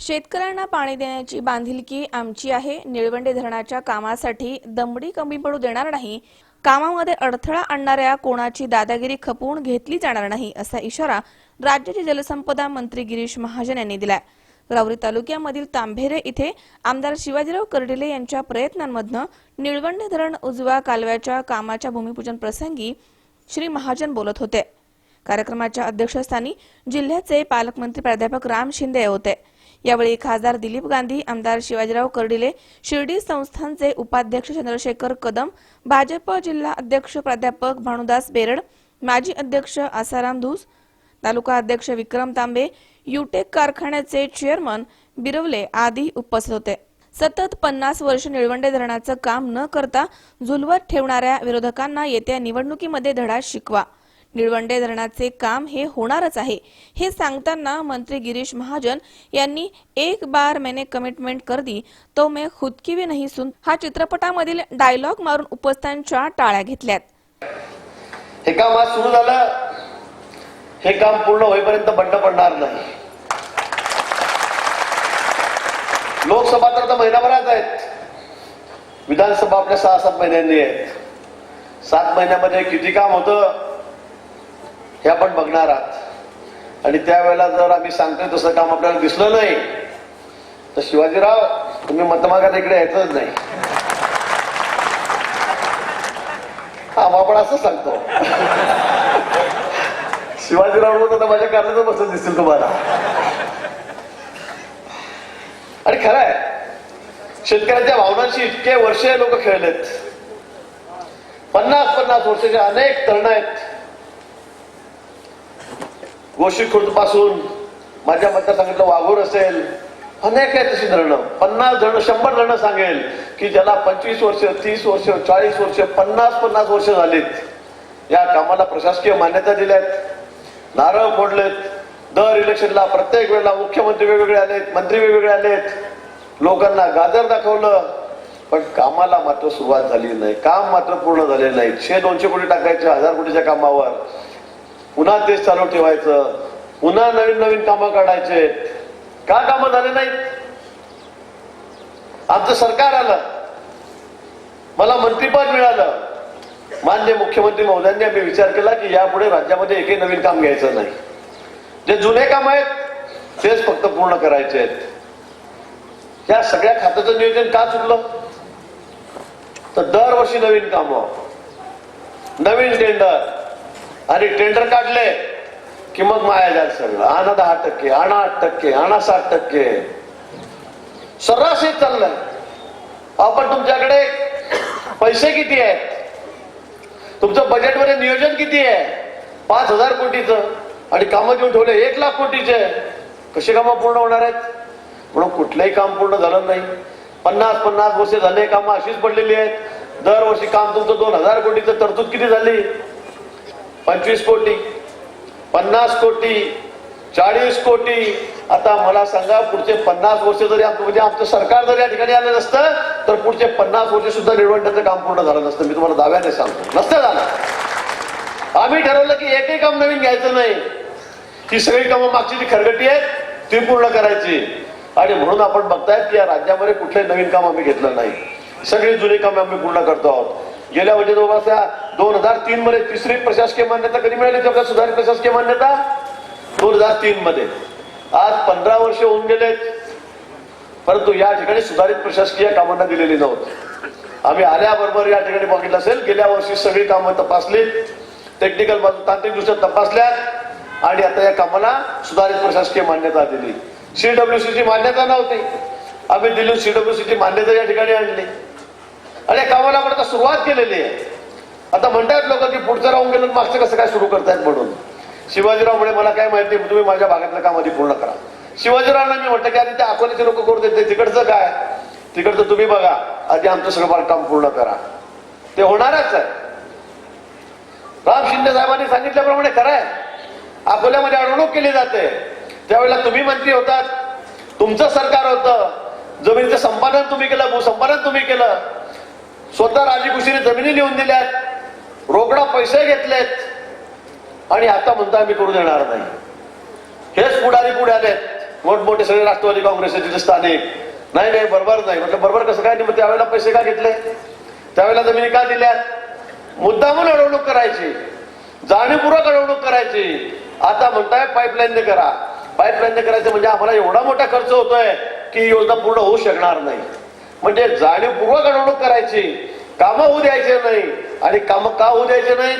शेतकऱ्यांना पाणी देण्याची बांधिलकी आमची आहे. निळवंडे धरणाच्या कामासाठी दमडी कमी पडू देणार नाही. कामामध्ये अडथळा आणणाऱ्या कोणाची दादागिरी खपवून घेतली जाणार नाही असा इशारा राज्याचे जलसंपदा मंत्री गिरीश महाजन यांनी दिलाय. रावरी तालुक्यामधील तांभेरे इथे आमदार शिवाजीराव कर्डिले यांच्या प्रयत्नांमधनं निळवंडे धरण उजव्या कालव्याच्या कामाच्या भूमिपूजन प्रसंगी श्री महाजन बोलत होते. कार्यक्रमाच्या अध्यक्षस्थानी जिल्ह्याचे पालकमंत्री प्राध्यापक राम शिंदे होते. यावेळी खासदार दिलीप गांधी आमदार शिवाजीराव कर्डिले शिर्डी संस्थानचे उपाध्यक्ष चंद्रशेखर कदम भाजप जिल्हा अध्यक्ष प्राध्यापक भानुदास बेरड माजी अध्यक्ष आसाराम धूस तालुका अध्यक्ष विक्रम तांबे युटेक कारखान्याचे चेअरमन बिरवले आदी उपस्थित होते. सतत पन्नास वर्ष निळवंडे धरणाचं काम न करता झुलवत ठेवणाऱ्या विरोधकांना येत्या निवडणुकीमध्ये धडा शिकवा. निळवंडे धरणाचे काम हे होणारच आहे. हे सांगताना मंत्री गिरीश महाजन यांनी एक बार मैंने कमिटमेंट कर दी तो मैं खुद की भी नहीं सुन. हा चित्रपटामधील डायलॉग मारून उपस्थांच्या टाळ्या घेतल्यात. हे काम आज सुरू झालं. हे काम पूर्ण होईपर्यंत बंड पडणार नाही. लोकसभा तर आता महिनाभरात आहेत. विधानसभा आपल्या सहा सात महिन्यांनी आहेत. सात महिन्यामध्ये किती काम होतं? हे आपण बघणार आहात. आणि त्यावेळेला जर आम्ही सांगतोय तसं काम आपल्याला दिसलं नाही तर शिवाजीराव तुम्ही मतमागात इकडे यायचंच नाही. हा मग आपण असं सांगतो. शिवाजीराव बोलतो तर माझ्या कारणाचं बसत दिसतील तुम्हाला. आणि खरं आहे शेतकऱ्यांच्या भावनांशी इतके वर्ष लोक खेळलेत. पन्नास पन्नास वर्षाचे अनेक तरुण आहेत. गोशी खुर्दपासून माझ्या मतदारसंघातलं वाघोर असेल अनेक आहे तशी धरणं. पन्नास धरणं शंभर धरणं सांगेल की ज्याला पंचवीस वर्ष तीस वर्ष चाळीस वर्ष पन्नास पन्नास वर्ष झालीत. या कामाला प्रशासकीय मान्यता दिल्यात. नारळ फोडलेत. दर इलेक्शनला प्रत्येक वेळेला मुख्यमंत्री वेगवेगळे आलेत मंत्री वेगवेगळे आलेत. लोकांना गाजर दाखवलं. पण कामाला मात्र सुरुवात झाली नाही. काम मात्र पूर्ण झाले नाही. शे दोनशे कोटी टाकायचे हजार कोटीच्या कामावर. पुन्हा तेच चालू ठेवायचं पुन्हा नवीन नवीन कामं काढायचे. का कामं झाले नाहीत? आमचं सरकार आलं. मला मंत्रीपद मिळालं. मान्य मुख्यमंत्री महोदयांनी आम्ही विचार केला की यापुढे राज्यामध्ये एकही नवीन काम घ्यायचं नाही. जे जुने काम आहेत तेच फक्त पूर्ण करायचे आहेत. या सगळ्या खात्याचं नियोजन का चुकलं? तर दरवर्षी नवीन कामं. नवीन टेंडर. आणि टेंडर काढले की मग माया जाल सगळं. आणा दहा टक्के आणा आठ टक्के आणा सात टक्के. सर्रास हे चाललंय आपण तुमच्याकडे पैसे किती आहेत? तुमचं बजेटमध्ये नियोजन किती आहे? पाच हजार कोटीचं. आणि कामं देऊन ठेवले एक लाख कोटीचे. कशी कामं पूर्ण होणार आहेत? म्हणून कुठलंही काम पूर्ण झालं नाही. पन्नास पन्नास वर्षे झाले कामं अशीच पडलेली आहेत. दरवर्षी काम तुमचं दोन हजार कोटीचं तरतूद किती झाली? पंचवीस कोटी पन्नास कोटी चाळीस कोटी. आता मला सांगा पुढचे पन्नास वर्ष जरी आमचं म्हणजे आमचं सरकार जर या ठिकाणी आलं नसतं तर पुढचे पन्नास वर्ष सुद्धा निवडण्याचं काम पूर्ण झालं नसतं. मी तुम्हाला दाव्याने सांगतो. नसतं झालं. आम्ही ठरवलं की एकही काम नवीन घ्यायचं नाही. ही सगळी कामं मागची जी खरगटी आहेत ती पूर्ण करायची. आणि म्हणून आपण बघतायत की या राज्यामध्ये कुठलंही नवीन काम आम्ही घेतलं नाही. सगळी जुनी कामे आम्ही पूर्ण करतो आहोत. गेल्या म्हणजे जवळपास दोन हजार तीन मध्ये तिसरी प्रशासकीय मान्यता कधी मिळाली तेव्हा सुधारित प्रशासकीय मान्यता? दोन हजार तीन मध्ये. आज पंधरा वर्ष होऊन गेलेत. परंतु या ठिकाणी सुधारित प्रशासकीय कामांना दिलेली नव्हती. आम्ही आल्याबरोबर या ठिकाणी बघितलं असेल गेल्या वर्षी सगळी कामं तपासली. टेक्निकल बाजू तांत्रिक दृष्ट्या तपासल्यात. आणि आता या कामाला सुधारित प्रशासकीय मान्यता दिली. सीडब्ल्यूसी ची मान्यता नव्हती. आम्ही दिली सीडब्ल्यूसी ची मान्यता या ठिकाणी आणली. आणि कामाला आपण आता सुरुवात केलेली आहे. आता म्हणतात लोक की पुढचं राहून गेलं मागचं कसं काय सुरू करतायत म्हणून. शिवाजीराव म्हणे मला काय माहिती तुम्ही माझ्या भागातलं काम आधी पूर्ण करा. शिवाजीरावांना मी म्हटलं की आधी ते अकोल्याचे लोक करू देते तिकडचं काय? तिकडचं तुम्ही बघा. आधी आमचं सगळं काम पूर्ण करा. ते होणारच आहे. राम शिंदे साहेबांनी सांगितल्याप्रमाणे खरं आहे. अकोल्यामध्ये अडवणूक केली जाते. त्यावेळेला तुम्ही मंत्री होतात. तुमचं सरकार होतं. जमिनीचं संपादन तुम्ही केलं भूसंपादन तुम्ही केलं. स्वतः राजीकुशीने जमिनी लिहून दिल्यात रोकडा पैसे घेतलेत आणि आता म्हणता आम्ही करू देणार नाही. हेच पुढारी पुढे आलेत. मोठमोठे सगळे राष्ट्रवादी काँग्रेसचे तिथे स्थानिक. नाही नाही बरोबर नाही. म्हटलं बरोबर कसं काय? नाही मग त्यावेळेला पैसे का घेतले? त्यावेळेला जमिनी का दिल्यात? मुद्दामून अडवणूक करायची. जाणीवपूर्वक अडवणूक करायची. आता म्हणताय पाईपलाईनने करा. पाईपलाईनने करायचं म्हणजे आम्हाला एवढा मोठा खर्च होतोय की ही योजना पूर्ण होऊ शकणार नाही. म्हणजे जाणीवपूर्वक अडवणूक करायची. कामं होऊ द्यायचे नाही. आणि कामं का होऊ द्यायचे नाही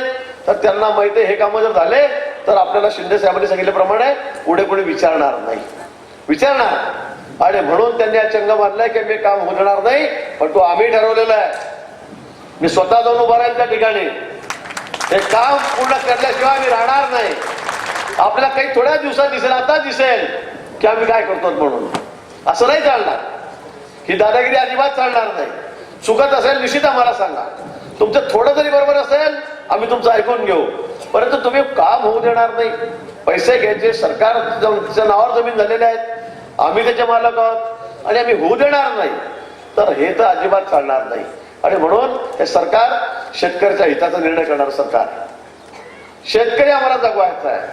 तर त्यांना माहिती आहे हे कामं जर झाले तर आपल्याला शिंदे साहेबांनी सांगितल्याप्रमाणे पुढे कोणी विचारणार नाही. विचारणार. आणि म्हणून त्यांनी हा चंग मारलाय की मी काम होणार नाही पण तो आम्ही ठरवलेला आहे. मी स्वतः जाऊन उभा राहील त्या ठिकाणी. हे काम पूर्ण केल्याशिवाय आम्ही राहणार नाही. आपल्याला काही थोड्या दिवसात दिसेल आता दिसेल की आम्ही काय करतो म्हणून. असं नाही चालणार. ही दादागिरी अजिबात चालणार नाही. चुकत असेल निश्चित आम्हाला सांगा. तुमचं थोडं जरी बरोबर असेल आम्ही तुमचं ऐकून घेऊ. परंतु तुम्ही काम होऊ देणार नाही. पैसे घ्यायचे सरकार नावावर जमीन झालेले आहेत. आम्ही त्याचे मालक आहोत. आणि आम्ही होऊ देणार नाही. तर हे तर अजिबात चालणार नाही. आणि म्हणून हे सरकार शेतकऱ्याच्या हिताचा निर्णय करणार सरकार शेतकरी आम्हाला जगवायचा आहे.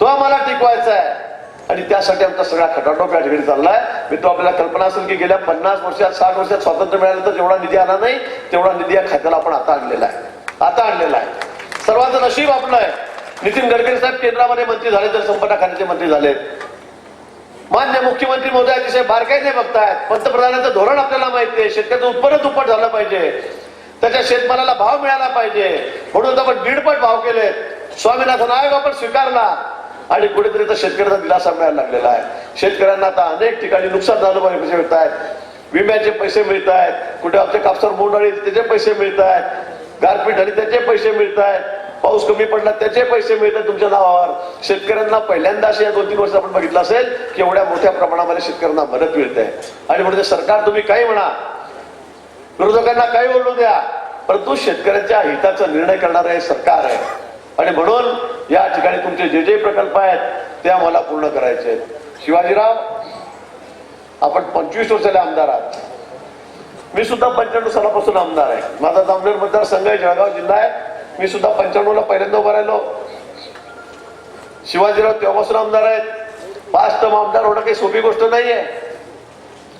तो आम्हाला टिकवायचा आहे. आणि त्यासाठी आमचा सगळा खटाटोप या ठिकाणी चाललाय. मी तो आपल्याला कल्पना असेल की गेल्या पन्नास वर्षात साठ वर्षात स्वातंत्र्य मिळालं तर जेवढा निधी आला नाही तेवढा निधी या खात्याला आपण आता आणलेला आहे. आता आणलेला आहे. सर्वांचं नशीब आपलं आहे. नितीन गडकरी साहेब केंद्रामध्ये मंत्री झाले तर संपदा खात्याचे मंत्री झालेत मान्य मुख्यमंत्री महोदय अतिशय बारकाईने बघतायत. पंतप्रधानांचं धोरण आपल्याला माहिती आहे. शेतकऱ्याचं उत्पन्न दुप्पट झालं पाहिजे. त्याच्या शेतमालाला भाव मिळाला पाहिजे. म्हणून आपण दीडपट भाव केले स्वामीनाथन आयोग आपण स्वीकारला. आणि कुठेतरी तर शेतकऱ्याचा दिलासा मिळायला लागलेला आहे. शेतकऱ्यांना आता अनेक ठिकाणी नुकसान झालं पाहिजे पैसे मिळत आहेत. विम्याचे पैसे मिळत आहेत. कुठे आमच्या कापसावर बोंडाळी आली त्याचे पैसे मिळत आहेत. गारपीट झाली त्याचे पैसे मिळत आहेत. पाऊस कमी पडला त्याचे पैसे मिळतात तुमच्या नावावर. शेतकऱ्यांना पहिल्यांदा असे या दोन तीन वर्ष आपण बघितलं असेल की एवढ्या मोठ्या प्रमाणामध्ये शेतकऱ्यांना मदत मिळते. आणि म्हणजे सरकार तुम्ही काही म्हणा. विरोधकांना काही बोलू द्या. परंतु शेतकऱ्यांच्या हिताचा निर्णय करणारं हे सरकार आहे. आणि म्हणून या ठिकाणी तुमचे जे जे प्रकल्प आहेत ते आम्हाला पूर्ण करायचे आहेत. शिवाजीराव आपण पंचवीस वर्षाले आमदार आहात. मी सुद्धा पंच्याण्णव सालापासून आमदार आहे. माझा जामनेर मतदारसंघ आहे जळगाव जिल्हा आहे. मी सुद्धा पंच्याण्णव ला पहिल्यांदा उभा राहिलो. शिवाजीराव तेव्हापासून आमदार आहेत. पाच आमदार होणं काही सोपी गोष्ट नाही आहे.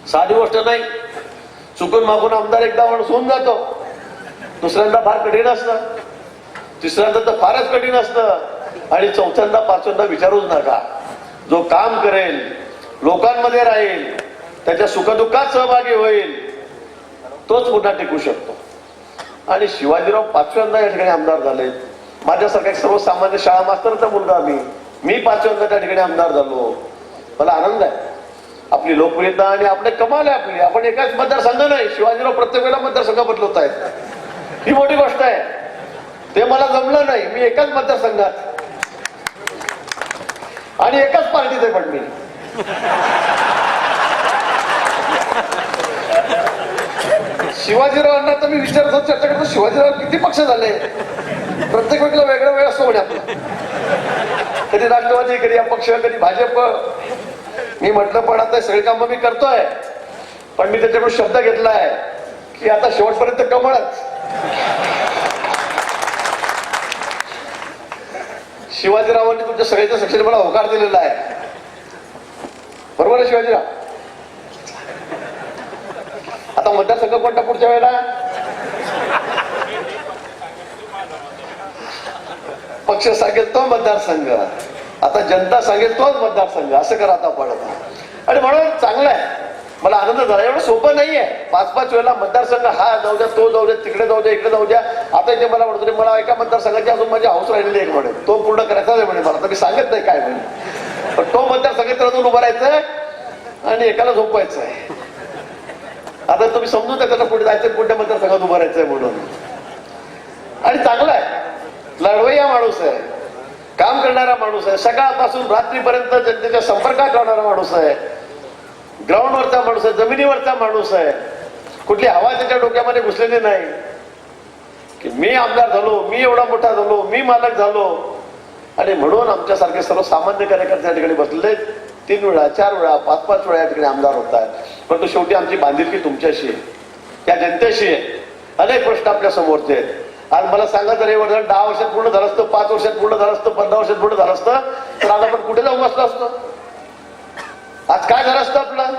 साधी गोष्ट नाही. चुकून मागून आमदार एकदा माणूस होऊन जातो. दुसऱ्यांदा फार कठीण असतं. तिसऱ्यांदा तर फारच कठीण असतं. आणि चौथ्यांदा पाचव्यांदा विचारूच नका. जो काम करेल लोकांमध्ये राहील त्याच्या सुखदुःखात सहभागी होईल तोच पुन्हा टिकू शकतो. आणि शिवाजीराव पाचव्यांदा या ठिकाणी आमदार झाले. माझ्यासारखा एक सर्वसामान्य शाळा मास्तरचा मुलगा मी मी पाचव्यांदा त्या ठिकाणी आमदार झालो. मला आनंद आहे. आपली लोकप्रियता आणि आपले कमाल आहे आपली. आपण एकाच मतदारसंघ नाही. शिवाजीराव प्रत्येक वेळेला मतदारसंघ बदलवत आहेत ही मोठी गोष्ट आहे. ते मला जमलं नाही. मी एकाच मतदारसंघात. आणि एकाच पार्टीत आहे पण मी. शिवाजीरावांना तर मी विचारतो चर्चा करतो शिवाजीराव किती पक्ष झाले? प्रत्येक व्यक्तीला वेगळा वेळ असतो म्हणे आपला. कधी राष्ट्रवादी कधी अपक्ष कधी भाजप. मी म्हटलं पण आता सगळी कामं मी करतोय. पण मी त्याच्याकडून शब्द घेतलाय की आता शेवटपर्यंत कमळच. शिवाजीरावांनी तुमच्या सगळ्याच्या सक्षम मला होकार दिलेला आहे. बरोबर आहे शिवाजीराव? आता मतदारसंघ कोणता पुढच्या वेळेला? पक्ष सांगेल तो मतदारसंघ. आता जनता सांगेल तोच मतदारसंघ. असं करा आता आपण आणि म्हणून चांगलं आहे. मला आनंद झाला. एवढं सोपं नाहीये. पाच पाच वेळेला मतदारसंघ हा जाऊ द्या तो जाऊ द्या तिकडे जाऊ द्या इकडे जाऊ द्या. आता इथे मला म्हणतो मला एका मतदारसंघाची अजून माझी हाऊस राहिलेली एक म्हणे तो पूर्ण करायचा आहे म्हणे मला. तर मी सांगत नाही काय म्हणे पण तो मतदारसंघात अजून उभं राहायचं आणि एकाला झोपवायचं आहे आता तुम्ही समजून त्या त्याला पुढे जायचं कुठल्या मतदारसंघात उभं राहायचंय म्हणून. आणि चांगला आहे. लढवय्या माणूस आहे. काम करणारा माणूस आहे. सकाळपासून रात्रीपर्यंत जनतेच्या संपर्कात राहणारा माणूस आहे. ग्राउंडवरचा माणूस आहे जमिनीवरचा माणूस आहे. कुठली हवा त्याच्या डोक्यामध्ये घुसलेली नाही. की मी आमदार झालो मी एवढा मोठा झालो मी मालक झालो. आणि म्हणून आमच्यासारखे सर्वसामान्य कार्यकर्ते या ठिकाणी बसलेले तीन वेळा चार वेळा पाच पाच वेळा या ठिकाणी आमदार होत आहेत. परंतु शेवटी आमची बांधिलकी तुमच्याशी आहे. या जनतेशी आहे. अनेक प्रश्न आपल्या समोरचे आहेत. आज मला सांगा तर हे वर्ष दहा वर्षात पूर्ण झालं असतं पाच वर्षात पूर्ण झालं असतं पंधरा वर्षात पूर्ण झालं असतं तर आज आपण कुठे जाऊन बसलो असतो? आज काय झालं असतं आपलं?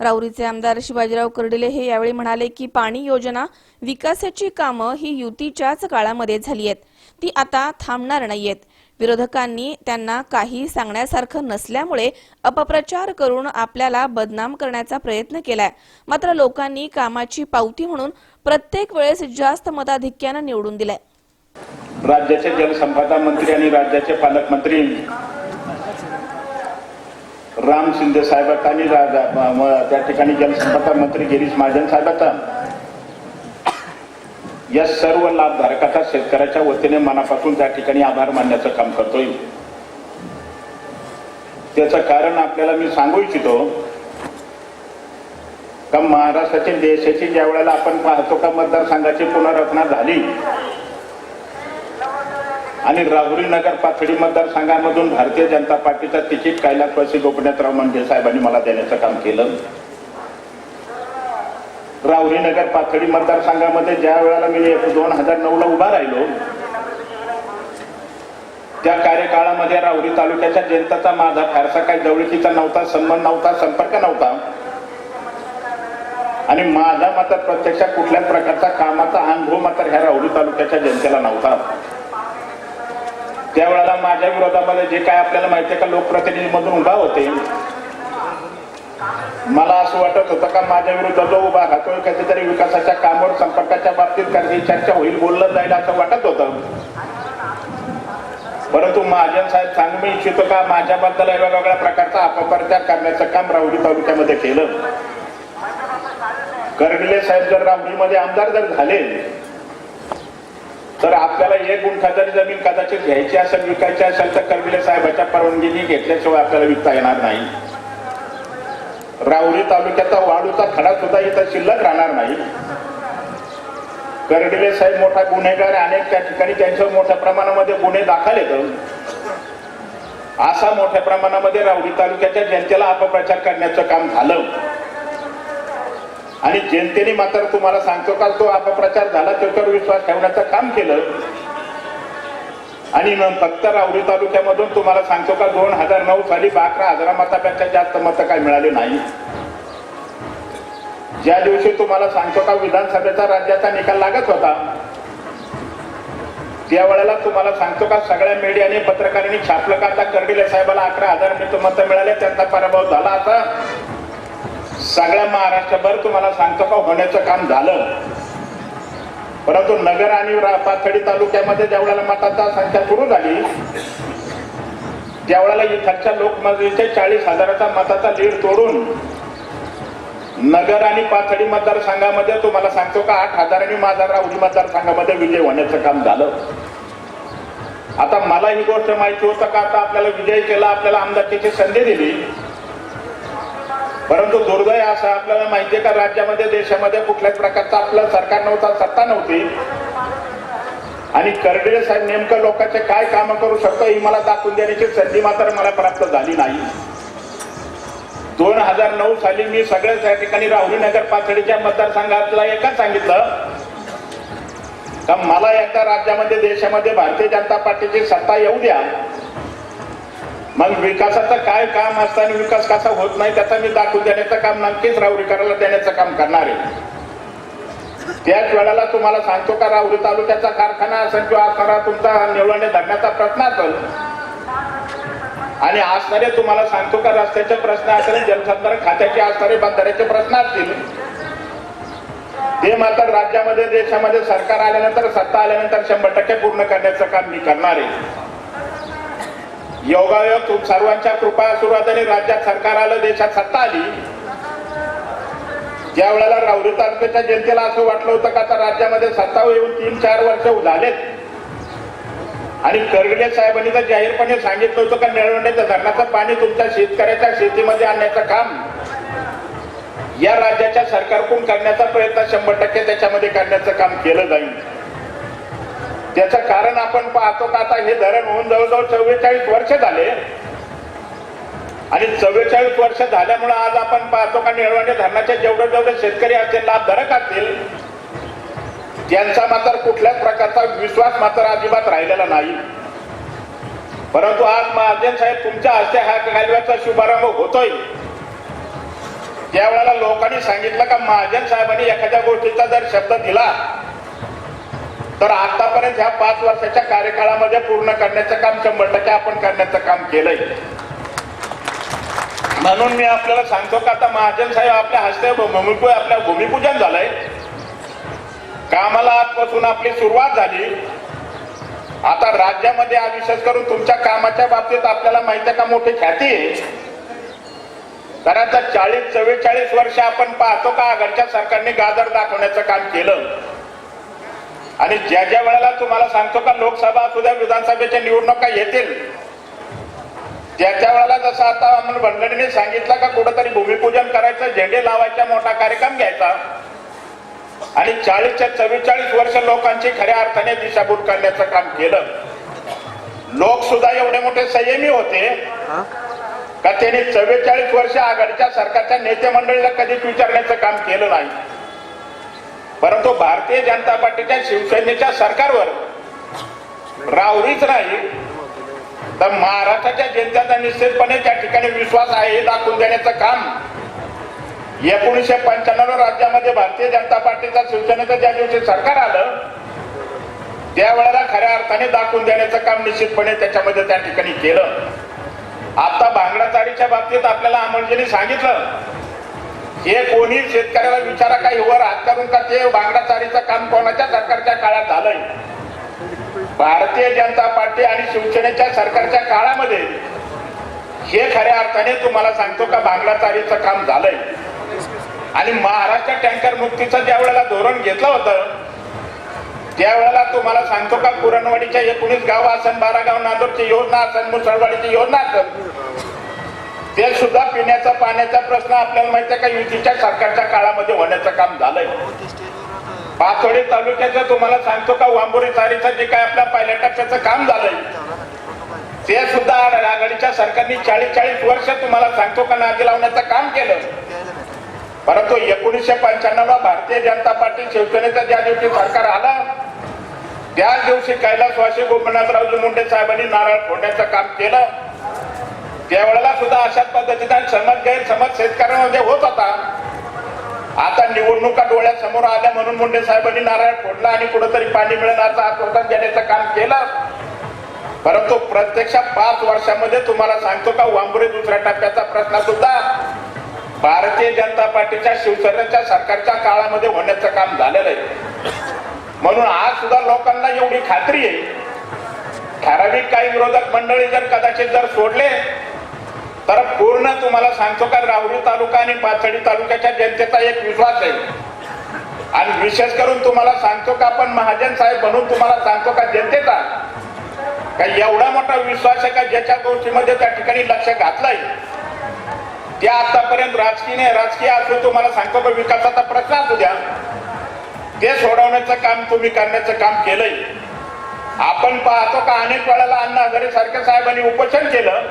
राऊरीचे आमदार शिवाजीराव कर्डिले हे यावेळी म्हणाले की पाणी योजना विकासाची कामं ही युतीच्याच काळामध्ये झाली आहेत. ती आता थांबणार नाहीयेत. विरोधकांनी त्यांना काही सांगण्यासारखं नसल्यामुळे अपप्रचार करून आपल्याला बदनाम करण्याचा प्रयत्न केलाय. मात्र लोकांनी कामाची पावती म्हणून प्रत्येक वेळेस जास्त मताधिक्यानं निवडून दिलंय. राज्याचे जलसंपदा मंत्री आणि राज्याचे पालकमंत्री राम शिंदे साहेबात आणि त्या ठिकाणी जलसंपदा मंत्री गिरीश महाजन साहेबाचा या सर्व लाभधारकाचा शेतकऱ्याच्या वतीने मनापासून त्या ठिकाणी आभार मानण्याचं काम करतोय. त्याचं कारण आपल्याला मी सांगू इच्छितो का महाराष्ट्राची देशाची ज्या वेळेला आपण पाहतो का मतदारसंघाची पुनर्रचना झाली आणि राहुरी नगर पाथडी मतदारसंघामधून भारतीय जनता पार्टीचा तिकीट कैलासवासी गोपीनाथराव मंडे साहेबांनी मला देण्याचं काम केलं. राहुरी नगर पाथडी मतदारसंघामध्ये ज्या वेळेला मी दोन हजार नऊ ला उभा राहिलो त्या कार्यकाळामध्ये राहुरी तालुक्याच्या जनतेचा माझा फारसा काही जवळकीचा नव्हता संबंध नव्हता संपर्क नव्हता. आणि माझा मात्र प्रत्यक्षात कुठल्याच प्रकारचा कामाचा अनुभव मात्र ह्या राहुरी तालुक्याच्या जनतेला नव्हता. त्यावेळेला माझ्या विरोधामध्ये जे काय आपल्याला माहिती आहे का लोकप्रतिनिधी मधून उभा होते. मला असं वाटत होतं का माझ्या विरुद्ध जो उभा राहतोय कधीतरी विकासाच्या कामावर संपर्काच्या बाबतीत काही चर्चा होईल बोललं जाईल असं वाटत होतं. परंतु महाजन साहेब सांगू मी इच्छितो का माझ्याबद्दल वेगवेगळ्या प्रकारचा अपप्रचार करण्याचं काम राहुरी तालुक्यामध्ये केलं. करगिले साहेब जर राहुरीमध्ये आमदार जर झाले तर आपल्याला एक गुंठादारी जमीन कदाचित घ्यायची असेल विकायची असेल तर कर्मिले साहेबाच्या परवानगीने घेतल्याशिवाय आपल्याला विकता येणार नाही. राहुरी तालुक्याचा वाळूचा खडा सुद्धा इथं शिल्लक राहणार नाही. करडिले साहेब मोठा गुन्हेगार अनेक त्या ठिकाणी त्यांच्यावर मोठ्या प्रमाणामध्ये गुन्हे दाखल येत असा मोठ्या प्रमाणामध्ये राहुरी तालुक्याच्या जनतेला अपप्रचार करण्याचं काम झालं. आणि जनतेने मात्र तुम्हाला सांगतो का तो अपप्रचार झाला त्याच्यावर विश्वास ठेवण्याचं काम केलं. आणि न- फक्त रावरी तालुक्यामधून तुम्हाला सांगतो का दोन हजार नऊ साली बाकरा हजारा मतापेक्षा जास्त मतं काय मिळाली नाही. ज्या दिवशी तुम्हाला सांगतो का विधानसभेचा राज्याचा निकाल लागत होता त्यावेळेला तुम्हाला सांगतो का सगळ्या मीडियाने पत्रकारांनी छापलं का आता कर्डिले साहेबाला अकरा हजार मतं मिळाले त्यांचा पराभव झाला. आता सगळ्या महाराष्ट्रभर तुम्हाला सांगतो का होण्याचं काम झालं. परंतु नगर आणि रा- पाथडी तालुक्यामध्ये ज्यावेळेला मताचा संख्या सुरू झाली त्यावेळेला इथलच्या लोकमतीचे म्हणजे चाळीस हजाराचा मताचा लीड तोडून नगर आणि पाथडी मतदारसंघामध्ये तुम्हाला सांगतो का आठ हजारांनी माझा राहुरी मतदारसंघामध्ये विजय होण्याचं काम झालं. आता मला ही गोष्ट माहिती होतं का आता आपल्याला विजय केला आपल्याला आमदारकीची संधी दिली. परंतु दुर्दैव असं आपल्याला माहिती आहे का? राज्यामध्ये देशामध्ये कुठल्याच प्रकारचं आपलं सरकार नव्हता सत्ता नव्हती. आणि करडे साहेब नेमकं लोकांचे काय काम करू शकतो ही मला दाखवून देण्याची संधी मात्र मला प्राप्त झाली नाही. दोन हजार नऊ साली मी सगळ्याच या ठिकाणी राहुरी नगर पाथडीच्या मतदारसंघातला एकच सांगितलं. का मला एका राज्यामध्ये देशामध्ये भारतीय जनता पार्टीची सत्ता येऊ द्या. मग विकासाचं काय काम असतं आणि विकास कसा होत नाही त्याचा मी दाखवून देण्याचं काम नक्कीच राऊरीकराला देण्याचं काम करणार आहे. त्याच वेळेला तुम्हाला सांगतो का राहुरी तालुक्याचा कारखाना असेल किंवा असणारा तुमचा निवडणे धरण्याचा प्रश्न असेल. आणि असणारे तुम्हाला सांगतो का रस्त्याचे प्रश्न असेल जलसंधारण खात्याचे असणारे बंधाऱ्याचे प्रश्न असतील. ते मात्र राज्यामध्ये देशामध्ये सरकार आल्यानंतर सत्ता आल्यानंतर शंभर टक्के पूर्ण करण्याचं काम मी करणार आहे. योगायोग तुम सर्वांच्या कृपा आशीर्वादाने राज्यात सरकार आलं देशात सत्ता आली. ज्या वेळेला राहुरी तालुक्याच्या जनतेला असं वाटलं होतं का आता राज्यामध्ये सत्ता येऊन तीन चार वर्ष झालेत. आणि करगडे साहेबांनी तर जाहीरपणे सांगितलं होतं का निळवंड्याच्या धरणाचं पाणी तुमच्या शेतकऱ्याच्या शेतीमध्ये आणण्याचं काम. या राज्याच्या सरकारकडून करण्याचा प्रयत्न शंभर टक्के त्याच्यामध्ये करण्याचं काम केलं जाईल. त्याचं कारण आपण पाहतो का आता हे धरण होऊन जवळजवळ चव्वेचाळीस वर्ष झाले. आणि चव्वेचाळीस वर्ष झाल्यामुळे आज आपण पाहतो का निळवणे धरणाचे जेवढे जेवढे शेतकरी असतील लाभधारक असतील त्यांचा मात्र कुठल्याच प्रकारचा विश्वास मात्र अजिबात राहिलेला नाही. परंतु आज महाजन साहेब तुमच्या हस्ते हा कालव्याचा शुभारंभ होतोय. त्यावेळेला लोकांनी सांगितलं का महाजन साहेबांनी एखाद्या गोष्टीचा जर शब्द दिला तर आतापर्यंत ह्या पाच वर्षाच्या कार्यकाळामध्ये पूर्ण करण्याचं काम शंभर टक्के आपण करण्याचं काम केलंय. म्हणून मी आपल्याला सांगतो का आता महाजन साहेब आपल्या हस्ते भूमिपू आपल्या भूमिपूजन झालंय. कामाला आजपासून आपली सुरुवात झाली. आता राज्यामध्ये हा विशेष करून तुमच्या कामाच्या बाबतीत आपल्याला माहिती आहे का मोठी ख्याती आहे. कारण आता चाळीस चव्वेचाळीस वर्ष आपण पाहतो का आघाडच्या सरकारने गाजर दाखवण्याचं काम केलं. आणि ज्या ज्या वेळेला तुम्हाला सांगतो का लोकसभा असू द्या विधानसभेच्या निवडणुका येतील त्या त्या वेळेला जसं आता अमोल भंडारीने सांगितलं का कुठंतरी भूमिपूजन करायचं झेंडे लावायचा मोठा कार्यक्रम घ्यायचा. आणि चाळीसच्या चव्वेचाळीस वर्ष लोकांची खऱ्या अर्थाने दिशाभूल करण्याचं काम केलं. लोक सुद्धा एवढे मोठे संयमी होते का त्यांनी चव्वेचाळीस वर्ष आघाडीच्या सरकारच्या नेते मंडळीला कधीच विचारण्याचं काम केलं नाही. परंतु भारतीय जनता पार्टीच्या शिवसेनेच्या सरकारवर रावरीच नाही. तर महाराष्ट्राच्या जनतेचा निश्चितपणे त्या ठिकाणी विश्वास आहे हे दाखवून देण्याचं काम एकोणीसशे पंच्याण्णव राज्यामध्ये भारतीय जनता पार्टीचा शिवसेनेचं ज्या दिवशी सरकार आलं त्यावेळेला खऱ्या अर्थाने दाखवून देण्याचं काम निश्चितपणे त्याच्यामध्ये त्या ठिकाणी केलं. आता भांगडाचारीच्या बाबतीत आपल्याला अमोलजीने सांगितलं हे कोणी शेतकऱ्याला विचारा काही वर हात करून का ते भांगडाचारीचं काम कोणाच्या सरकारच्या काळात झालंय? भारतीय जनता पार्टी आणि शिवसेनेच्या सरकारच्या काळामध्ये हे खऱ्या अर्थाने तुम्हाला सांगतो का भांगडाचारीचं काम झालंय? आणि महाराष्ट्र टँकर मुक्तीचं ज्या वेळेला धोरण घेतलं होतं त्यावेळेला तुम्हाला सांगतो का पुरणवाडीच्या एकोणीस गाव असन बारा गाव नांदूरची योजना असन मुसळवाडीची योजना असन पाण्याचा प्रश्न आपल्याला माहिती आहे का? युतीच्या सरकारच्या काळामध्ये होण्याचं काम झालंय. पाचोडी तालुक्याचं तुम्हाला सांगतो का? वांबोरी चारीचं जे काय आपल्या पहिल्या टप्प्याचं काम झालंय. ते सुद्धा आघाडीच्या सरकारने चाळीस चाळीस वर्ष तुम्हाला सांगतो का? नादी लावण्याचं काम केलं. परंतु एकोणीसशे पंच्याण्णव भारतीय जनता पार्टी शिवसेनेचं ज्या दिवशी सरकार आलं त्याच दिवशी कैलासवासी गोपीनाथरावजी मुंडे साहेबांनी नारळ फोडण्याचं काम केलं. त्यावेळेला सुद्धा अशाच पद्धतीचा समज गैरसमज शेतकऱ्यांमध्ये होत होता आता निवडणुका डोळ्यासमोर आल्या म्हणून मुंडे साहेबांनी नारायण फोडला आणि कुठंतरी पाणी मिळण्याचा आश्वासन देण्याचं काम केलं. परंतु प्रत्यक्षात पाच वर्षामध्ये तुम्हाला सांगतो का वांबुरे दुसऱ्या टप्प्याचा प्रश्न सुद्धा भारतीय जनता पार्टीच्या शिवसेनेच्या सरकारच्या काळामध्ये होण्याचं काम झालेलं आहे. म्हणून आज सुद्धा लोकांना एवढी खात्री आहे. ठराविक काही विरोधक मंडळी जर कदाचित जर सोडले तर पूर्ण तुम्हाला सांगतो का राहुरी तालुका आणि पाथडी तालुक्याच्या जनतेचा एक विश्वास आहे. आणि विशेष करून तुम्हाला सांगतो का आपण महाजन साहेब म्हणून तुम्हाला सांगतो का जनतेचा का एवढा मोठा विश्वास आहे का ज्याच्या गोष्टीमध्ये त्या ठिकाणी लक्ष घातलंय. त्या आतापर्यंत राजकीय राजकीय असो तुम्हाला सांगतो का विकासाचा प्रश्न असू द्या. ते सोडवण्याचं काम तुम्ही करण्याचं काम केलंय. आपण पाहतो का अनेक वेळेला अण्णा हजारे सारख्या साहेबांनी उपोषण केलं.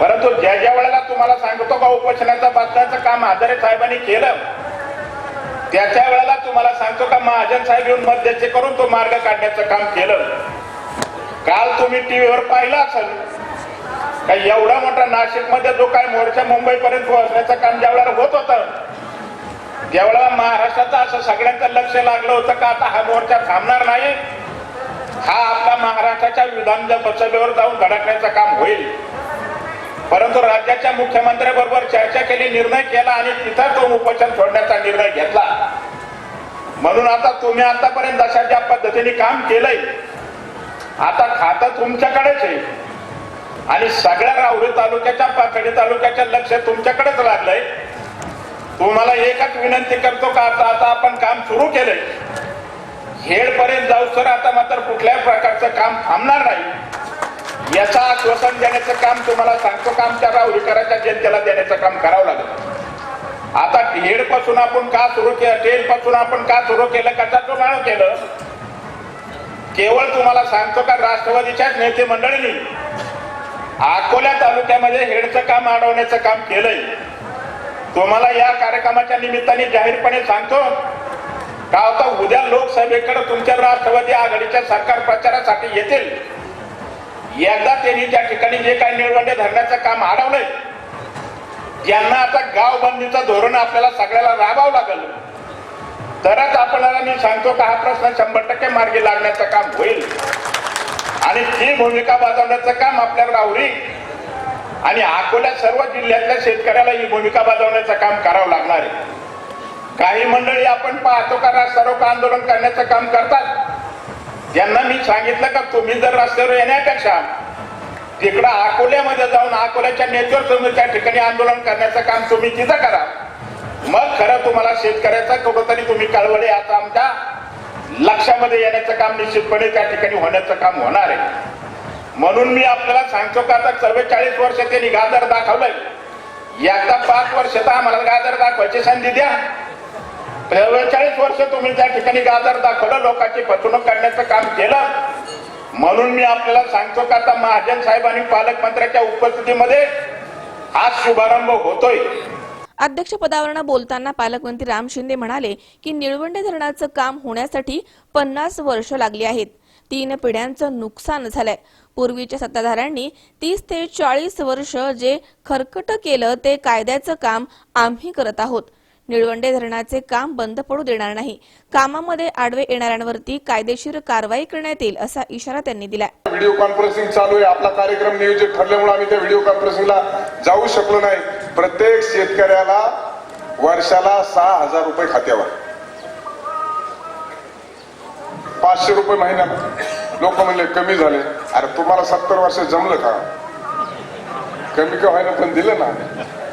परंतु ज्या ज्या वेळेला तुम्हाला सांगतो का उपोषणाचा बसण्याचं काम हजारे साहेबांनी केलं त्याच्या वेळेला तुम्हाला सांगतो का महाजन साहेब येऊन मध्यस्थी करून तो मार्ग काढण्याचं काम केलं. काल तुम्ही टीव्हीवर पाहिलं असेल का एवढा मोठा नाशिकमध्ये जो काय मोर्चा मुंबई पर्यंत पोहोचण्याचं काम ज्या वेळेला होत होतं त्यावेळेला महाराष्ट्राचं असं सगळ्यांचं लक्ष लागलं होतं का आता हा मोर्चा थांबणार नाही? हा आपला महाराष्ट्राच्या विधानसभेवर जाऊन धडकण्याचं काम होईल. परंतु राज्याच्या मुख्यमंत्र्याबरोबर चर्चा केली निर्णय केला आणि तिथं तो उपोषण सोडण्याचा निर्णय घेतला. म्हणून आता तुम्ही आतापर्यंत अशा ज्या पद्धतीने काम केलंय आता खातं तुमच्याकडेच आहे. आणि सगळ्या राहुरी तालुक्याच्या पाथडी तालुक्याच्या लक्ष तुमच्याकडेच लागलंय. तुम्हाला एकच विनंती करतो का आता आता आपण काम सुरू केलंय. हेड पर्यंत जाऊ सर आता मात्र कुठल्याही प्रकारचं काम थांबणार नाही. याचं आश्वासन देण्याचं काम तुम्हाला सांगतो का आमच्या विकाराच्या जनतेला देण्याचं काम करावं लागलं. आता हेडपासून आपण का सुरू केलं टेल पासून आपण का सुरू केलं कशाचं नाव केलं? केवळ तुम्हाला सांगतो का राष्ट्रवादीच्याच नेते मंडळींनी अकोल्या तालुक्यामध्ये हेडचं काम अडवण्याचं काम केलंय. तुम्हाला या कार्यक्रमाच्या निमित्ताने जाहीरपणे सांगतो का आता उद्या लोकसभेकडे तुमच्या राष्ट्रवादी आघाडीच्या सरकार प्रचारासाठी येतील. एकदा त्यांनी त्या ठिकाणी जे काही निळवंडे धरण्याचं काम अडवलंय ज्यांना आता गाव बंदीचं धोरण आपल्याला सगळ्याला राबावं लागल. तरच आपल्याला मी सांगतो का हा प्रश्न शंभर टक्के मार्गी लागण्याचं काम होईल. आणि ती भूमिका बजावण्याचं काम आपल्याला राहुरी आणि अकोल्या सर्व जिल्ह्यातल्या शेतकऱ्याला ही भूमिका बजावण्याचं काम करावं लागणार आहे. काही मंडळी आपण पाहतो का रास्तारोको आंदोलन करण्याचं काम करतात? त्यांना मी सांगितलं का तुम्ही जर रस्त्यावर येण्यापेक्षा तिकडं अकोल्यामध्ये जाऊन अकोल्याच्या नेतृत्व त्या ठिकाणी आंदोलन करण्याचं काम तुम्ही तिथं करा. मग खरं तुम्हाला शेतकऱ्याचा कुठंतरी तुम्ही कळवले आता आमच्या लक्षामध्ये येण्याचं काम निश्चितपणे त्या ठिकाणी होण्याचं काम होणार आहे. म्हणून मी आपल्याला सांगतो का आता चव्वेचाळीस वर्ष त्यांनी गाजर दाखवलंय. एकदा पाच वर्ष तर आम्हाला गाजर दाखवायची संधी द्या. चव्वेचाळीस वर्ष तुम्ही त्या ठिकाणी गाजर दाखवलं लोकांची फसवणूक काढण्याचं काम केलं. म्हणून मी आपल्याला सांगतो का आता महाजन साहेबांनी पालकमंत्र्याच्या उपस्थितीमध्ये आज शुभारंभ होतोय. अध्यक्षपदावरनं बोलताना पालकमंत्री राम शिंदे म्हणाले की निळवंडे धरणाचं काम होण्यासाठी पन्नास वर्ष लागली आहेत. तीन पिढ्यांचं नुकसान झालंय. पूर्वीच्या सत्ताधाऱ्यांनी तीस ते चाळीस वर्ष जे खरकट केलं ते कायद्याचं काम आम्ही करत आहोत. निळवंडे धरणाचे काम बंद पडू देणार नाही. कामामध्ये आडवे येणाऱ्यांवरती कायदेशीर कारवाई करण्यात येईल असा इशारा त्यांनी दिला व्हिडिओ कॉन्फरन्सिंग चालू आहे. आपला कार्यक्रम नियोजित ठरल्यामुळे आम्ही त्या व्हिडिओ कॉन्फरन्सिंगला जाऊ शकलो नाही. प्रत्येक शेतकऱ्याला वर्षाला सहा हजार रुपये खात्यावर. पाचशे रुपये महिन्यात लोक म्हणले कमी झाले. अरे तुम्हाला सत्तर वर्ष जमलं का? कमी का व्हायला पण दिलं ना.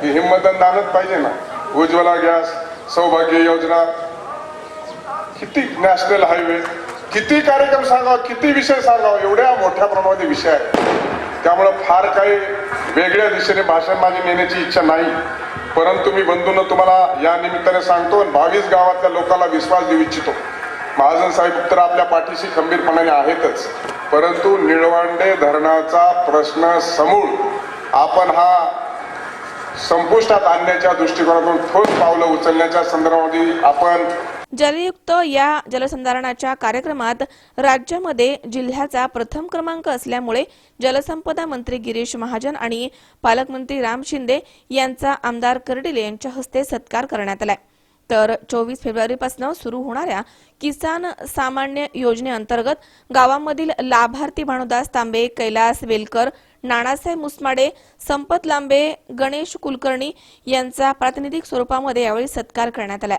ही हिंमत दानच पाहिजे ना. उज्ज्वला गॅस सौभाग्य योजना. किती नॅशनल हायवे किती कार्यक्रम सांगावा किती विषय सांगावा एवढ्या मोठ्या प्रमाणात विषय आहे त्यामुळं फार काही वेगळ्या दिशेने भाषण माझी नेण्याची इच्छा नाही. परंतु मी बंधूंना तुम्हाला या निमित्ताने सांगतो आणि बावीस गावातल्या लोकांना विश्वास देऊ इच्छितो. महाजन साहेब तर आपल्या पाठीशी खंबीरपणाने आहेतच. परंतु निळवांडे धरणाचा प्रश्न समूळ. आपण हा संपुष्टात आणण्याच्या दृष्टिकोनातून ठोस पावलं उचलण्याच्या संदर्भामध्ये आपण जलयुक्त या जलसंधारणाच्या कार्यक्रमात राज्यामध्ये जिल्ह्याचा प्रथम क्रमांक असल्यामुळे जलसंपदा मंत्री गिरीश महाजन आणि पालकमंत्री राम शिंदे यांचा आमदार कर्डिले यांच्या हस्ते सत्कार करण्यात आलाय. तर चोवीस फेब्रुवारीपासून सुरू होणाऱ्या किसान सामान्य योजनेअंतर्गत गावामधील लाभार्थी भानुदास तांबे कैलास वेलकर नानासाहेब मुसमाडे संपत लांबे गणेश कुलकर्णी यांचा प्रातिनिधिक स्वरूपामध्ये यावेळी सत्कार करण्यात आला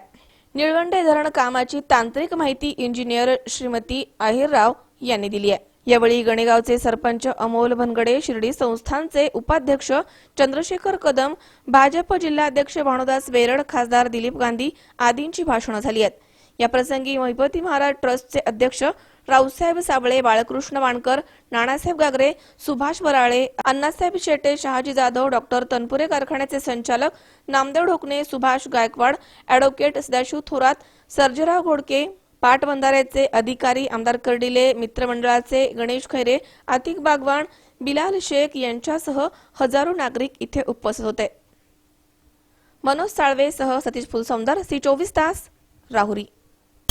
निळवंडे धरण कामाची तांत्रिक माहिती इंजिनियर श्रीमती अहिरराव यांनी दिली आहे. यावेळी गणेगावचे सरपंच अमोल भनगडे शिर्डी संस्थानचे उपाध्यक्ष चंद्रशेखर कदम भाजप जिल्हाध्यक्ष भानुदास वेरड खासदार दिलीप गांधी आदींची भाषणं झाली आहेत. या प्रसंगी महिपती महाराज ट्रस्टचे अध्यक्ष रावसाहेब साबळे बाळकृष्ण वाणकर नानासाहेब गागरे सुभाष वराळे अण्णासाहेब शेटे शहाजी जाधव डॉक्टर तनपुरे कारखान्याचे संचालक नामदेव ढोकणे सुभाष गायकवाड अॅडव्होकेट सदाशिव थोरात सर्जेराव घोडके पाटबंधाऱ्याचे अधिकारी आमदार कर्डिले मित्रमंडळाचे गणेश खैरे आतिक बागवान बिलाल शेख यांच्यासह हजारो नागरिक इथे उपस्थित होते. मनोज साळवेसह सतीश फुलसौंदर सी चोवीस तास राहुरी.